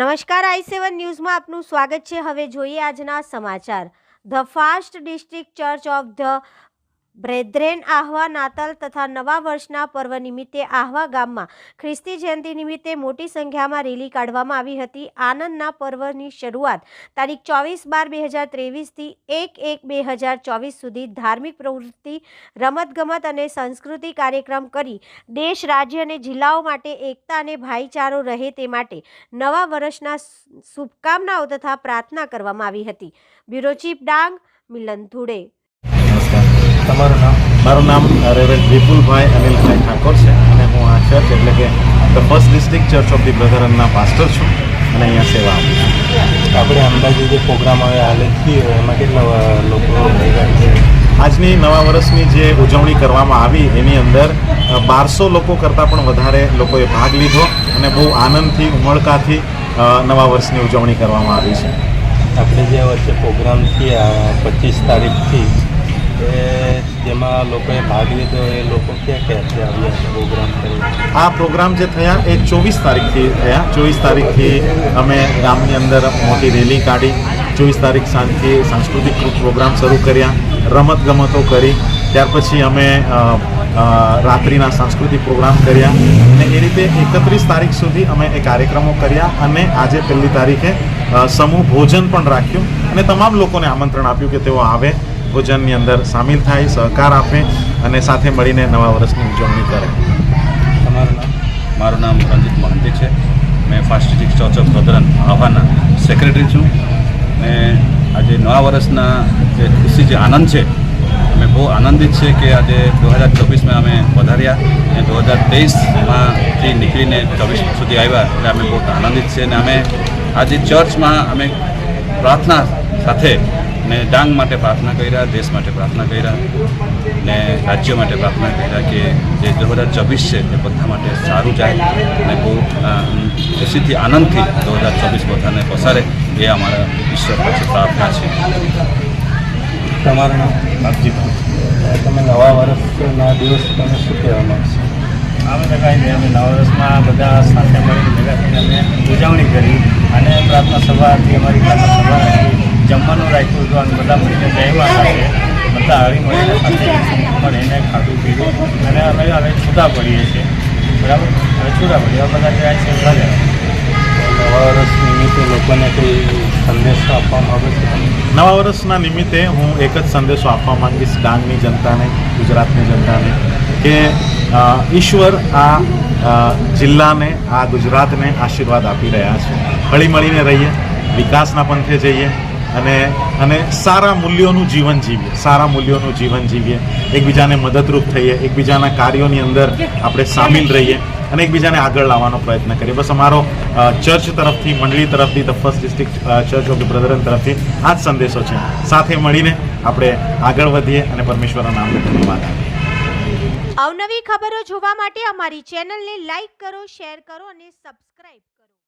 નમસ્કાર, આઈ સેવન ન્યૂઝમાં આપનું સ્વાગત છે. હવે જોઈએ આજના સમાચાર. The fast district church of the brethren Ahwa નાતાલ તથા નવા વર્ષના પર્વ નિમિત્તે આહવા ગામમાં ખ્રિસ્તી જયંતિ નિમિત્તે મોટી સંખ્યામાં રેલી કાઢવામાં આવી હતી. આનંદના પર્વની શરૂઆત તારીખ ચોવીસ બાર બે હજાર ત્રેવીસથી એક એક બે હજાર ચોવીસ સુધી ધાર્મિક પ્રવૃત્તિ, રમતગમત અને સંસ્કૃતિ કાર્યક્રમ કરી દેશ, રાજ્ય અને જિલ્લાઓ માટે એકતા અને ભાઈચારો રહે તે માટે નવા વર્ષના શુભકામનાઓ તથા પ્રાર્થના કરવામાં આવી હતી. બ્યુરો ચીફ ડાંગ, મિલન ધુડે તમારું નામ? મારું નામ રેવરેન્ડ વિપુલભાઈ અનિલભાઈ ઠાકોર છે અને હું આ ચર્ચ એટલે કે the first district church of the બ્રધરનના pastor છું અને અહીંયા સેવા આપું છું. આપણે અંદાજે જે પ્રોગ્રામ હવે હાલે થયો એમાં કેટલા લોકો આજની નવા વર્ષની જે ઉજવણી કરવામાં આવી એની અંદર બારસો લોકો કરતાં પણ વધારે લોકોએ ભાગ લીધો અને બહુ આનંદથી ઉમળકાથી નવા વર્ષની ઉજવણી કરવામાં આવી છે. આપણે જે વચ્ચે પ્રોગ્રામ થયા પચીસ તારીખથી એ જેમાં લોકોએ ભાગ લીધો એ લોકો ક્યાં આવ્યા છે પ્રોગ્રામ કરી આ પ્રોગ્રામ જે થયા એ ચોવીસ તારીખથી થયા. ચોવીસ તારીખથી અમે ગામની અંદર મોટી રેલી કાઢી. ચોવીસ તારીખ સાંજથી સાંસ્કૃતિક પ્રોગ્રામ શરૂ કર્યા. રમત ગમતો કરી. ત્યાર પછી અમે રાત્રિના સાંસ્કૃતિક પ્રોગ્રામ કર્યા. અને એ રીતે એકત્રીસ તારીખ સુધી અમે એ કાર્યક્રમો કર્યા અને આજે પહેલી તારીખે સમૂહ ભોજન પણ રાખ્યું. અને તમામ લોકોને આમંત્રણ આપ્યું કે તેઓ આવે. ભોજનની અંદર સામેલ થાય, સહકાર આપે અને સાથે મળીને નવા વર્ષની ઉજવણી કરે. તમારું નામ? મારું નામ રંજીત મહંતી છે. મેં fast district church of brethren આહવાના secretary છું. ને આજે નવા વર્ષના જે ખુશી, જે આનંદ છે, અમે બહુ આનંદિત છે કે આજે દો હજાર ચોવીસમાં અમે વધાર્યા અને દો હજાર તેવીસમાંથી નીકળીને ચોવીસ સુધી આવ્યા એટલે અમે બહુ આનંદિત છે અને અમે આજે ચર્ચમાં અમે પ્રાર્થના સાથે ને ડાંગ માટે પ્રાર્થના કર્યા દેશ માટે પ્રાર્થના કર્યા ને રાજ્ય માટે પ્રાર્થના કર્યા કે જે દો હજાર ચોવીસ છે એ બધા માટે સારું જાય અને બહુ ખુશીથી આનંદથી દો હજાર ચોવીસ બધાને પસારે એ અમારા ઈશ્વર પાસે પ્રાર્થના છે. તમારું નામ? બાપજીભાઈ તમે નવા વર્ષના દિવસ તમે શું કહેવા માગશો? અમે કાંઈ અમે નવા વર્ષમાં બધા સાથે મળીને ભેગા થઈને અમે ઉજવણી કરી અને પ્રાર્થના સભાથી અમારી પ્રાર્થના સભા રાખી જમવાનું રાખ્યું હતું અને બધા મળીને જયમાં સાથે બધા હળી મળીને સાથે મળીને ખાધું પીધું. અને અમે હવે છૂટા પડીએ છીએ. બરાબર? હવે છૂટા પડીએ. બધા જાય છે ભલે નવા વર્ષ નિમિત્તે લોકોને કોઈ સંદેશો આપવા આવે છે? નવા વર્ષના નિમિત્તે હું એક જ સંદેશો આપવા માંગીશ ડાંગની જનતાને ગુજરાતની જનતાને કે ઈશ્વર આ જિલ્લાને આ ગુજરાતને આશીર્વાદ આપી રહ્યા છે. હળી મળીને રહીએ. વિકાસના પંથે જઈએ. અને અને સારા મૂલ્યોનું જીવન જીવીએ, સારા મૂલ્યોનું જીવન જીવીએ. એકબીજાને મદદરૂપ થઈએ, એકબીજાના કાર્યોની અંદર આપણે સામેલ રહીએ અને એકબીજાને આગળ લાવવાનો પ્રયત્ન કરીએ. બસ અમારો ચર્ચ તરફથી, મંડળી તરફથી, the first district church of brethren તરફથી આ જ સંદેશો છે. સાથે મળીને આપણે આગળ વધીએ અને પરમેશ્વરના નામને ધન્યવાદ આપીએ. અવનવી ખબરો જોવા માટે અમારી ચેનલને લાઈક કરો, શેર કરો અને સબસ્ક્રાઇબ